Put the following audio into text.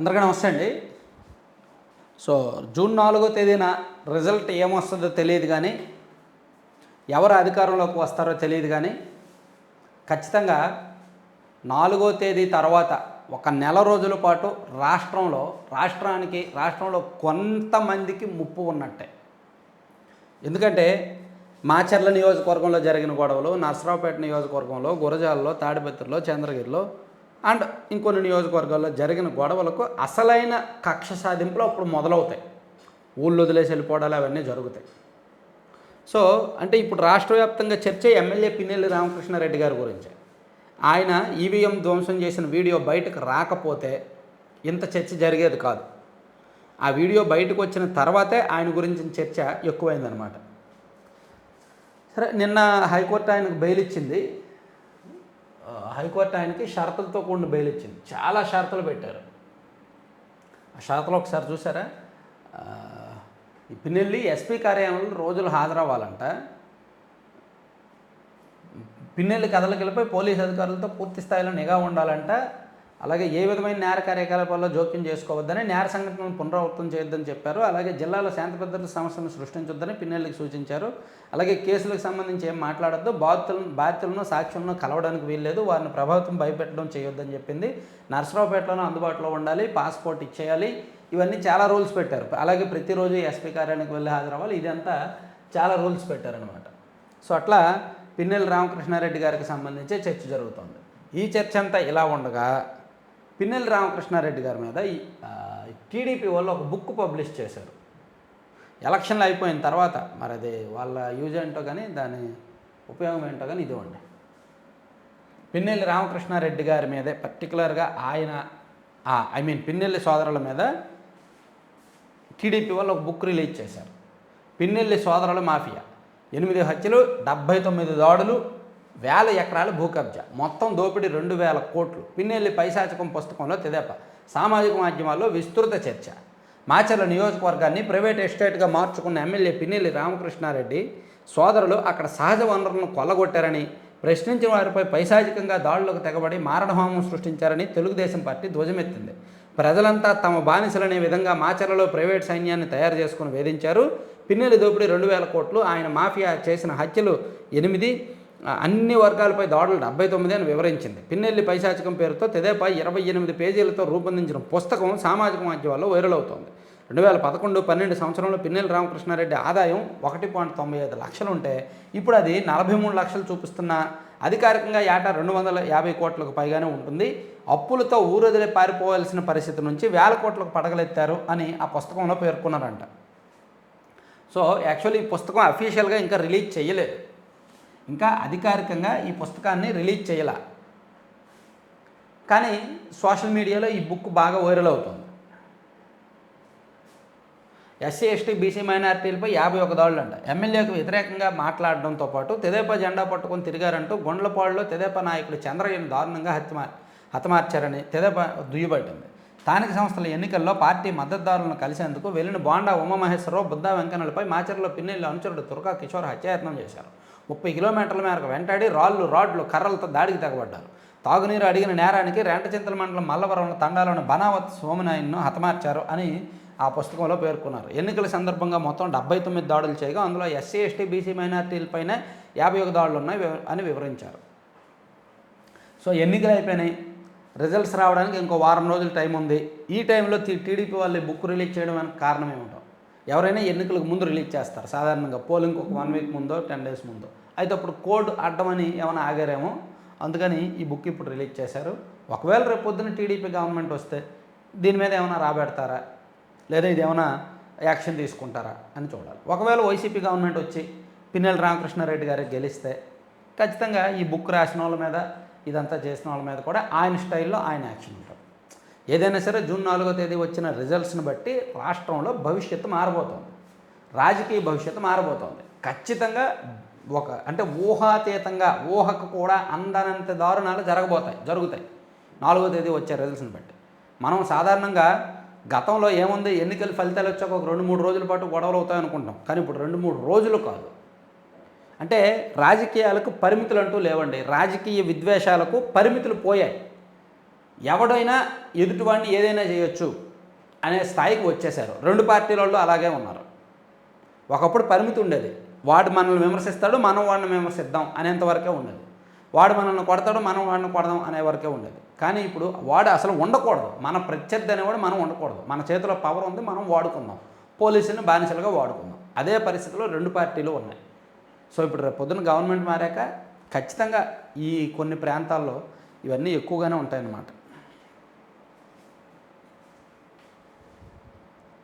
అందరికీ నమస్తే అండి. సో జూన్ నాలుగో తేదీన రిజల్ట్ ఏమొస్తుందో తెలియదు కానీ ఎవరు అధికారంలోకి వస్తారో తెలియదు కానీ ఖచ్చితంగా నాలుగో తేదీ తర్వాత ఒక నెల రోజుల పాటు రాష్ట్రంలో రాష్ట్రానికి రాష్ట్రంలో కొంతమందికి ముప్పు ఉన్నట్టే. ఎందుకంటే మాచర్ల నియోజకవర్గంలో జరిగిన గొడవలు నర్సరావుపేట నియోజకవర్గంలో గురజాలలో తాడిపత్రిలో చంద్రగిరిలో అండ్ ఇంకొన్ని నియోజకవర్గాల్లో జరిగిన గొడవలకు అసలైన కక్ష సాధింపులు అప్పుడు మొదలవుతాయి. ఊళ్ళో వదిలేసి వెళ్ళిపోవడాలు అవన్నీ జరుగుతాయి. సో అంటే ఇప్పుడు రాష్ట్ర వ్యాప్తంగా చర్చ ఎమ్మెల్యే పిన్నెల్లి రామకృష్ణారెడ్డి గారి గురించి. ఆయన ఈవీఎం ధ్వంసం చేసిన వీడియో బయటకు రాకపోతే ఇంత చర్చ జరిగేది కాదు. ఆ వీడియో బయటకు వచ్చిన తర్వాతే ఆయన గురించిన చర్చ ఎక్కువైందనమాట సరే నిన్న హైకోర్టు ఆయనకు బెయిల్ ఇచ్చింది. హైకోర్టు ఆయనకి షరతులతో కూడిన బెయిల్ ఇచ్చింది. చాలా షరతులు పెట్టారు. ఆ షరతులు ఒకసారి చూసారా? ఈ పిన్నెల్లి ఎస్పీ కార్యాలయంలో రోజులు హాజరవ్వాలంట. పిన్నెల్లి కథలకిలపై పోలీస్ అధికారులతో పూర్తి స్థాయిలో నిఘా ఉండాలంట. అలాగే ఏ విధమైన నేర కార్యకలాపాల్లో జోక్యం చేసుకోవద్దని నేర సంఘటనలను పునరావృతం చేయొద్దని చెప్పారు. అలాగే జిల్లాలో శాంతి భద్రత సమస్యలను సృష్టించొద్దని పిన్నెళ్ళకి సూచించారు. అలాగే కేసులకు సంబంధించి ఏం మాట్లాడద్దు. బాధితులను బాధితులను సాక్ష్యంలో కలవడానికి వీల్లేదు. వారిని ప్రభావితం భయపెట్టడం చేయొద్దని చెప్పింది. నర్సరావుపేటలోనూ అందుబాటులో ఉండాలి. పాస్పోర్ట్ ఇచ్చేయాలి. ఇవన్నీ చాలా రూల్స్ పెట్టారు. అలాగే ప్రతిరోజు ఎస్పీ కార్యాలయానికి వెళ్ళి హాజరవ్వాలి. ఇదంతా చాలా రూల్స్ పెట్టారనమాట సో అట్లా పిన్నెల రామకృష్ణారెడ్డి గారికి సంబంధించి చర్చ జరుగుతుంది. ఈ చర్చ అంతా ఇలా ఉండగా పిన్నెల్లి రామకృష్ణారెడ్డి గారి మీద టీడీపీ వాళ్ళు ఒక బుక్ పబ్లిష్ చేశారు. ఎలక్షన్లు అయిపోయిన తర్వాత మరి అది వాళ్ళ యూజ్ ఏంటో కానీ దాని ఉపయోగం ఏంటో కానీ ఇదివ్వండి పిన్నెల్లి రామకృష్ణారెడ్డి గారి మీదే పర్టికులర్గా ఆయన ఐ మీన్ పిన్నెల్లి సోదరుల మీద టీడీపీ వాళ్ళు ఒక బుక్ రిలీజ్ చేశారు. పిన్నెల్లి సోదరుల మాఫియా. ఎనిమిది హత్యలు డెబ్భై తొమ్మిది దాడులు వేల ఎకరాల భూ కబ్జా. మొత్తం దోపిడీ రెండు వేల కోట్లు. పిన్నెల్లి పైశాచకం పుస్తకంలో తెదేప. సామాజిక మాధ్యమాల్లో విస్తృత చర్చ. మాచర్ల నియోజకవర్గాన్ని ప్రైవేట్ ఎస్టేట్గా మార్చుకున్న ఎమ్మెల్యే పిన్నెల్లి రామకృష్ణారెడ్డి సోదరులు అక్కడ సహజ వనరులను కొల్లగొట్టారని ప్రశ్నించిన వారిపై పైశాచికంగా దాడులకు తెగబడి మారణహోమం సృష్టించారని తెలుగుదేశం పార్టీ ధ్వజమెత్తింది. ప్రజలంతా తమ బానిసలనే విధంగా మాచర్లలో ప్రైవేట్ సైన్యాన్ని తయారు చేసుకుని వేధించారు. పిన్నెల్లి దోపిడీ రెండు వేల కోట్లు. ఆయన మాఫియా చేసిన హత్యలు ఎనిమిది. అన్ని వర్గాలపై దాడులు డెబ్బై తొమ్మిది అని వివరించింది. పిన్నెల్లి పైశాచకం పేరుతో తెదేపా ఇరవై ఎనిమిది పేజీలతో రూపొందించిన పుస్తకం సామాజిక మాధ్యమాల్లో వైరల్ అవుతోంది. రెండు వేల పదకొండు పన్నెండు సంవత్సరంలో పిన్నెల్లి రామకృష్ణారెడ్డి ఆదాయం ఒకటి పాయింట్ తొంభై ఐదు లక్షలు ఉంటే ఇప్పుడు అది నలభై మూడు లక్షలు చూపిస్తున్న అధికారికంగా ఏటా రెండు వందల యాభై కోట్లకు పైగానే ఉంటుంది. అప్పులతో ఊరొదిలే పారిపోవాల్సిన పరిస్థితి నుంచి వేల కోట్లకు పడగలెత్తారు అని ఆ పుస్తకంలో పేర్కొన్నారంట. సో యాక్చువల్లీ ఈ పుస్తకం అఫీషియల్గా ఇంకా రిలీజ్ చేయలేదు. ఇంకా అధికారికంగా ఈ పుస్తకాన్ని రిలీజ్ చేయాల. కానీ సోషల్ మీడియాలో ఈ బుక్ బాగా వైరల్ అవుతుంది. ఎస్సీ ఎస్టీ బీసీ మైనారిటీలపై యాభై ఒక దాడులు అంట ఎమ్మెల్యేకు వ్యతిరేకంగా మాట్లాడడంతో పాటు తెదేపా జెండా పట్టుకొని తిరిగారంటూ గుండ్లపాడులో తెదేపా నాయకుడు చంద్రయ్యను దారుణంగా హత్య హతమార్చారని తెదేపా దుయ్యబట్టింది. స్థానిక సంస్థల ఎన్నికల్లో పార్టీ మద్దతుదారులను కలిసేందుకు వెళ్ళిన బోండా ఉమామహేశ్వరరావు బుద్ధా వెంకన్నలపై మాచర్లో పిన్నెల్లి అనుచరుడు తుర్కా కిషోర్ హత్యాయత్నం చేశారు. ముప్పై కిలోమీటర్ల మేరకు వెంటాడి రాళ్ళు రాడ్లు కర్రలతో దాడికి తెగబడ్డారు. తాగునీరు అడిగిన నేరానికి రెంటచింతల మండలం మల్లవరంలో తండాలోని బనావత్ సోమనాయన్ను హతమార్చారు అని ఆ పుస్తకంలో పేర్కొన్నారు. ఎన్నికల సందర్భంగా మొత్తం డెబ్బై తొమ్మిది దాడులు చేయగా అందులో ఎస్సీ ఎస్టీ బీసీ మైనార్టీలపైన యాభై ఒక దాడులు ఉన్నాయి వివ- అని వివరించారు. సో ఎన్నికలు అయిపోయినాయి. రిజల్ట్స్ రావడానికి ఇంకో వారం రోజులు టైం ఉంది. ఈ టైంలో టీ- టీడీపీ వాళ్ళు బుక్ రిలీజ్ చేయడం వెనక కారణం ఏమిటో ఎవరైనా ఎన్నికలకు ముందు రిలీజ్ చేస్తారు. సాధారణంగా పోలింగ్ ఒక వన్ వీక్ ముందో టెన్ డేస్ ముందో. అయితే అప్పుడు కోడ్ అడ్డమని ఏమైనా ఆగారేమో. అందుకని ఈ బుక్ ఇప్పుడు రిలీజ్ చేశారు. ఒకవేళ రేపు పొద్దున టీడీపీ గవర్నమెంట్ వస్తే దీని మీద ఏమైనా రాబెడతారా? లేదా ఇది ఏమైనా యాక్షన్ తీసుకుంటారా అని చూడాలి. ఒకవేళ వైసీపీ గవర్నమెంట్ వచ్చి పిన్నెల్లి రామకృష్ణారెడ్డి గారికి గెలిస్తే ఖచ్చితంగా ఈ బుక్ రాసిన వాళ్ళ మీద ఇదంతా చేసిన వాళ్ళ మీద కూడా ఆయన స్టైల్లో ఆయన యాక్షన్ ఉంటుంది. ఏదైనా సరే జూన్ నాలుగో తేదీ వచ్చిన రిజల్ట్స్ని బట్టి రాష్ట్రంలో భవిష్యత్తు మారబోతోంది. రాజకీయ భవిష్యత్తు మారబోతోంది. ఖచ్చితంగా ఒక అంటే ఊహాతీతంగా ఊహకు కూడా అందనంత దారుణాలు జరగబోతాయి జరుగుతాయి. నాలుగో తేదీ వచ్చే రిజల్ట్స్ని బట్టి. మనం సాధారణంగా గతంలో ఏముంది? ఎన్నికల ఫలితాలు వచ్చాక ఒక రెండు మూడు రోజుల పాటు గొడవలు అవుతాయి అనుకుంటాం. కానీ ఇప్పుడు రెండు మూడు రోజులు కాదు. అంటే రాజకీయాలకు పరిమితులు అంటూ లేవండి. రాజకీయ విద్వేషాలకు పరిమితులు పోయాయి. ఎవడైనా ఎదుటివాడిని ఏదైనా చేయొచ్చు అనే స్థాయికి వచ్చేసారు రెండు పార్టీల వాళ్ళు అలాగే ఉన్నారు. ఒకప్పుడు పరిమితి ఉండేది. వాడు మనల్ని విమర్శిస్తాడు మనం వాడిని విమర్శిద్దాం అనేంతవరకే ఉండేది. వాడు మనల్ని కొడతాడు మనం వాడిని కొడదాం అనే వరకే ఉండేది. కానీ ఇప్పుడు వాడు అసలు ఉండకూడదు. మన ప్రత్యర్థి అనేవాడు మనం ఉండకూడదు. మన చేతిలో పవర్ ఉంది మనం వాడుకుందాం. పోలీసులను బానిసలుగా వాడుకుందాం. అదే పరిస్థితిలో రెండు పార్టీలు ఉన్నాయి. సో ఇప్పుడు రేపు పొద్దున గవర్నమెంట్ మారాక ఖచ్చితంగా ఈ కొన్ని ప్రాంతాల్లో ఇవన్నీ ఎక్కువగానే ఉంటాయన్నమాట.